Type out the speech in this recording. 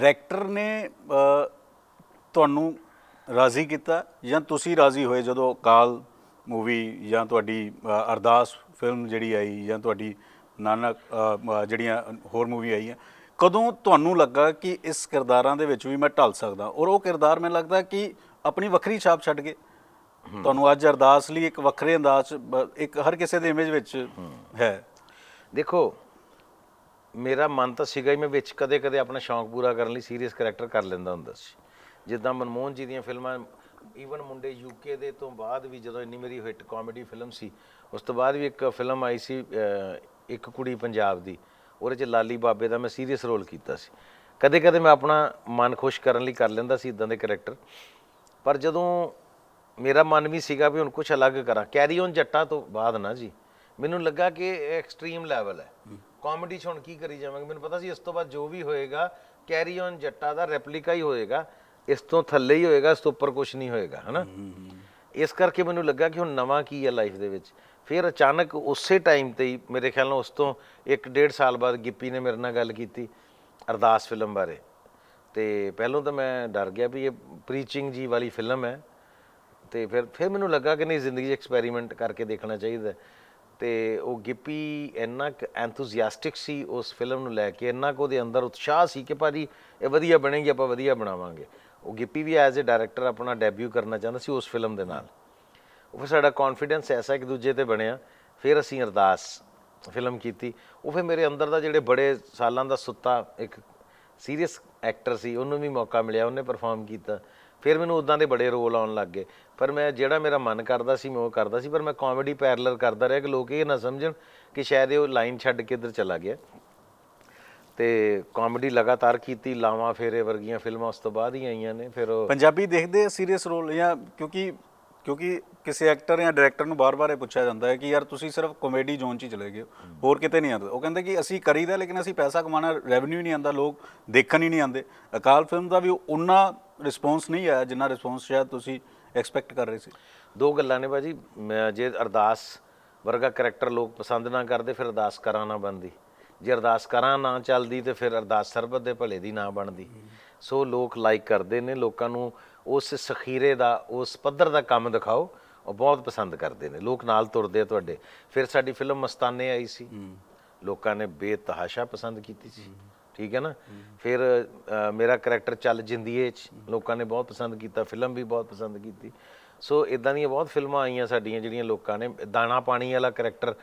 Director ਨੇ ਤੁਹਾਨੂੰ ਰਾਜ਼ੀ ਕੀਤਾ ਜਾਂ ਤੁਸੀਂ ਰਾਜ਼ੀ ਹੋਏ ਜਦੋਂ ਕਾਲ ਮੂਵੀ ਜਾਂ ਤੁਹਾਡੀ ਅਰਦਾਸ ਫਿਲਮ ਜਿਹੜੀ ਆਈ ਜਾਂ ਤੁਹਾਡੀ ਨਾਨਕ ਜਿਹੜੀਆਂ ਹੋਰ ਮੂਵੀ ਆਈਆਂ ਕਦੋਂ ਤੁਹਾਨੂੰ ਲੱਗਾ ਕਿ ਇਸ ਕਿਰਦਾਰਾਂ ਦੇ ਵਿੱਚ ਵੀ ਮੈਂ ਢਲ ਸਕਦਾ? ਔਰ ਉਹ ਕਿਰਦਾਰ ਮੈਨੂੰ ਲੱਗਦਾ ਕਿ ਆਪਣੀ ਵੱਖਰੀ ਛਾਪ ਛੱਡ ਕੇ। ਤੁਹਾਨੂੰ ਅੱਜ ਅਰਦਾਸ ਲਈ ਇੱਕ ਵੱਖਰੇ ਅੰਦਾਜ਼ ਇੱਕ ਹਰ ਕਿਸੇ ਦੇ ਇਮੇਜ ਵਿੱਚ ਹੈ। ਦੇਖੋ ਮੇਰਾ ਮਨ ਤਾਂ ਸੀਗਾ ਹੀ ਮੈਂ ਵਿੱਚ ਕਦੇ-ਕਦੇ ਆਪਣਾ ਸ਼ੌਂਕ ਪੂਰਾ ਕਰਨ ਲਈ ਸੀਰੀਅਸ ਕੈਰੈਕਟਰ ਕਰ ਲੈਂਦਾ ਹੁੰਦਾ ਸੀ। ਜਿੱਦਾਂ ਮਨਮੋਹਨ ਜੀ ਦੀਆਂ ਫਿਲਮਾਂ ਈਵਨ ਮੁੰਡੇ ਯੂਕੇ ਦੇ ਤੋਂ ਬਾਅਦ ਵੀ ਜਦੋਂ ਇੰਨੀ ਮੇਰੀ ਹਿੱਟ ਕਾਮੇਡੀ ਫਿਲਮ ਸੀ, ਉਸ ਤੋਂ ਬਾਅਦ ਵੀ ਇੱਕ ਫਿਲਮ ਆਈ ਸੀ ਇੱਕ ਕੁੜੀ ਪੰਜਾਬ ਦੀ, ਉਹਦੇ ਚ ਲਾਲੀ ਬਾਬੇ ਦਾ ਮੈਂ ਸੀਰੀਅਸ ਰੋਲ ਕੀਤਾ ਸੀ। ਕਦੇ-ਕਦੇ ਮੈਂ ਆਪਣਾ ਮਨ ਖੁਸ਼ ਕਰਨ ਲਈ ਕਰ ਲੈਂਦਾ ਸੀ ਇਦਾਂ ਦੇ ਕੈਰੈਕਟਰ। ਪਰ ਜਦੋਂ ਮੇਰਾ ਮਨ ਵੀ ਸੀਗਾ ਵੀ ਹੁਣ ਕੁਝ ਅਲੱਗ ਕਰਾਂ, ਕੈਰੀ ਔਨ ਜੱਟਾਂ ਤੋਂ ਬਾਅਦ ਨਾ ਜੀ, ਮੈਨੂੰ ਲੱਗਾ ਕਿ ਇਹ ਐਕਸਟ੍ਰੀਮ ਲੈਵਲ ਹੈ। ਕਾਮੇਡੀ 'ਚ ਹੁਣ ਕੀ ਕਰੀ ਜਾਵਾਂਗੇ? ਮੈਨੂੰ ਪਤਾ ਸੀ ਇਸ ਤੋਂ ਬਾਅਦ ਜੋ ਵੀ ਹੋਏਗਾ ਕੈਰੀ ਔਨ ਜੱਟਾ ਦਾ ਰੈਪਲੀਕਾ ਹੀ ਹੋਏਗਾ। ਇਸ ਤੋਂ ਥੱਲੇ ਹੀ ਹੋਏਗਾ ਇਸ ਤੋਂ ਉੱਪਰ ਕੁਝ ਨਹੀਂ ਹੋਏਗਾ ਹਨਾ? ਇਸ ਕਰਕੇ ਮੈਨੂੰ ਲੱਗਾ ਕਿ ਹੁਣ ਨਵਾਂ ਕੀ ਹੈ ਲਾਈਫ ਦੇ ਵਿੱਚ। ਫਿਰ ਅਚਾਨਕ ਉਸੇ ਟਾਈਮ ਤੇ ਹੀ ਮੇਰੇ ਖਿਆਲ ਨਾਲ ਉਸ ਤੋਂ 1.5 ਸਾਲ ਬਾਅਦ ਗਿੱਪੀ ਨੇ ਮੇਰੇ ਨਾਲ ਗੱਲ ਕੀਤੀ ਅਰਦਾਸ ਫਿਲਮ ਬਾਰੇ। ਤੇ ਪਹਿਲਾਂ ਤਾਂ ਮੈਂ ਡਰ ਗਿਆ ਵੀ ਇਹ ਪ੍ਰੀਚਿੰਗ ਜੀ ਵਾਲੀ ਫਿਲਮ ਹੈ। ਤੇ ਫਿਰ ਫਿਰ ਮੈਨੂੰ ਲੱਗਾ ਕਿ ਨਹੀਂ ਜ਼ਿੰਦਗੀ 'ਚ ਐਕਸਪੈਰੀਮੈਂਟ ਕਰਕੇ ਦੇਖਣਾ ਚਾਹੀਦਾ। ਤੇ ਉਹ ਗਿੱਪੀ ਇੰਨਾ ਕੁ ਐਂਥੂਸੀਆਸਟਿਕ ਸੀ ਉਸ ਫਿਲਮ ਨੂੰ ਲੈ ਕੇ, ਇੰਨਾ ਕੁ ਉਹਦੇ ਅੰਦਰ ਉਤਸ਼ਾਹ ਸੀ ਕਿ ਭਾਜੀ ਇਹ ਵਧੀਆ ਬਣੇਗੀ, ਆਪਾਂ ਵਧੀਆ ਬਣਾਵਾਂਗੇ। ਉਹ ਗਿੱਪੀ ਵੀ ਐਜ਼ ਅ ਡਾਇਰੈਕਟਰ ਆਪਣਾ ਡੈਬਿਊ ਕਰਨਾ ਚਾਹੁੰਦਾ ਸੀ ਉਸ ਫਿਲਮ ਦੇ ਨਾਲ। ਉਹ ਫਿਰ ਸਾਡਾ ਕੌਨਫੀਡੈਂਸ ਐਸਾ ਇੱਕ ਦੂਜੇ ਤੇ ਬਣਿਆ। ਫਿਰ ਅਸੀਂ ਅਰਦਾਸ ਫਿਲਮ ਕੀਤੀ। ਉਹ ਫਿਰ ਮੇਰੇ ਅੰਦਰ ਦਾ ਜਿਹੜੇ ਬੜੇ ਸਾਲਾਂ ਦਾ ਸੁੱਤਾ ਇੱਕ ਸੀਰੀਅਸ ਐਕਟਰ ਸੀ, ਉਹਨੂੰ ਵੀ ਮੌਕਾ ਮਿਲਿਆ, ਉਹਨੇ ਪਰਫਾਰਮ ਕੀਤਾ। ਫਿਰ ਮੈਨੂੰ ਉਦਾਂ ਦੇ ਬੜੇ ਰੋਲ ਆਉਣ ਲੱਗ ਗਏ। ਪਰ ਮੈਂ ਜਿਹੜਾ ਮੇਰਾ ਮਨ ਕਰਦਾ ਸੀ, ਮੈਂ ਉਹ ਕਰਦਾ ਸੀ, ਪਰ ਮੈਂ ਕਾਮੇਡੀ ਪੈਰਲਰ ਕਰਦਾ ਰਿਹਾ ਕਿ ਲੋਕ ਇਹ ਨਾ ਸਮਝਣ ਕਿ ਸ਼ਾਇਦ ਇਹ ਉਹ ਲਾਈਨ ਛੱਡ ਕੇ ਇੱਧਰ ਚਲਾ ਗਿਆ। ਤੇ ਕਾਮੇਡੀ ਲਗਾਤਾਰ ਕੀਤੀ, ਲਾਵਾਂ ਫੇਰੇ ਵਰਗੀਆਂ ਫਿਲਮਾਂ ਉਸ ਤੋਂ ਬਾਅਦ ਹੀ ਆਈਆਂ ਨੇ, ਫਿਰ ਉਹ ਪੰਜਾਬੀ ਦੇਖਦੇ ਆ ਸੀਰੀਅਸ ਰੋਲ ਜਾਂ ਕਿਉਂਕਿ ਕਿਉਂਕਿ ਕਿਸੇ ਐਕਟਰ ਜਾਂ ਡਾਇਰੈਕਟਰ ਨੂੰ ਬਾਰ-ਬਾਰ ਇਹ ਪੁੱਛਿਆ ਜਾਂਦਾ ਹੈ ਕਿ ਯਾਰ ਤੁਸੀਂ ਸਿਰਫ ਕਾਮੇਡੀ ਜ਼ੋਨ 'ਚ ਹੀ ਚਲੇ ਗਏ ਹੋਰ ਕਿਤੇ ਨਹੀਂ ਆਉਂਦੇ। ਉਹ ਕਹਿੰਦੇ ਕਿ ਅਸੀਂ ਕਰੀਦਾ, ਲੇਕਿਨ ਅਸੀਂ ਪੈਸਾ ਕਮਾਉਣਾ ਰੈਵਨਿਊ ਨਹੀਂ ਆਉਂਦਾ, ਲੋਕ ਦੇਖਣ ਹੀ ਨਹੀਂ ਆਉਂਦੇ। ਅਕਾਲ ਫਿਲਮ ਦਾ ਵੀ ਉਨਾ ਰਿਸਪੌਂਸ ਨਹੀਂ ਆਇਆ ਜਿੰਨਾ ਰਿਸਪੌਂਸ ਸ਼ਾਇਦ ਤੁਸੀਂ ਐਕਸਪੈਕਟ ਕਰ ਰਹੇ ਸੀ। ਦੋ ਗੱਲਾਂ ਨੇ ਬਾਜੀ ਮੈਂ ਜੇ ਅਰਦਾਸ ਵਰਗਾ ਕਰੈਕਟਰ ਲੋਕ ਪਸੰਦ ਨਾ ਕਰਦੇ ਫਿਰ ਅਰਦਾਸ ਕਰਾਂ ਨਾ ਬਣਦੀ। ਜੇ ਅਰਦਾਸ ਕਰਾਂ ਨਾ ਚੱਲਦੀ ਤੇ ਫਿਰ ਅਰਦਾਸ ਸਰਬਤ ਦੇ ਭਲੇ ਦੀ ਨਾ ਬਣਦੀ। ਸੋ ਲੋਕ ਲਾਈਕ ਕਰਦੇ ਨੇ ਲੋਕਾਂ ਨੂੰ ਉਸ ਸਖੀਰੇ ਦਾ ਉਸ ਪੱਧਰ ਦਾ ਕੰਮ ਦਿਖਾਓ ਉਹ ਬਹੁਤ ਪਸੰਦ ਕਰਦੇ ਨੇ। ਲੋਕ ਨਾਲ ਤੁਰਦੇ ਆ ਤੁਹਾਡੇ। ਫਿਰ ਸਾਡੀ ਫਿਲਮ ਮਸਤਾਨੇ ਆਈ ਸੀ। ਲੋਕਾਂ ਨੇ ਬੇਤਹਾਸ਼ਾ ਪਸੰਦ ਕੀਤੀ ਸੀ। ਠੀਕ ਹੈ ਨਾ? ਫਿਰ ਮੇਰਾ ਕਰੈਕਟਰ ਚੱਲ ਜਿੰਦੀਏ ਚ। ਲੋਕਾਂ ਨੇ ਬਹੁਤ ਪਸੰਦ ਕੀਤਾ, ਫਿਲਮ ਵੀ ਬਹੁਤ ਪਸੰਦ ਕੀਤੀ। ਸੋ ਇਦਾਂ ਦੀਆਂ ਬਹੁਤ ਫਿਲਮਾਂ ਆਈਆਂ ਸਾਡੀਆਂ ਜਿਹੜੀਆਂ ਲੋਕਾਂ ਨੇ। ਦਾਣਾ ਪਾਣੀ ਵਾਲਾ ਕਰੈਕਟਰ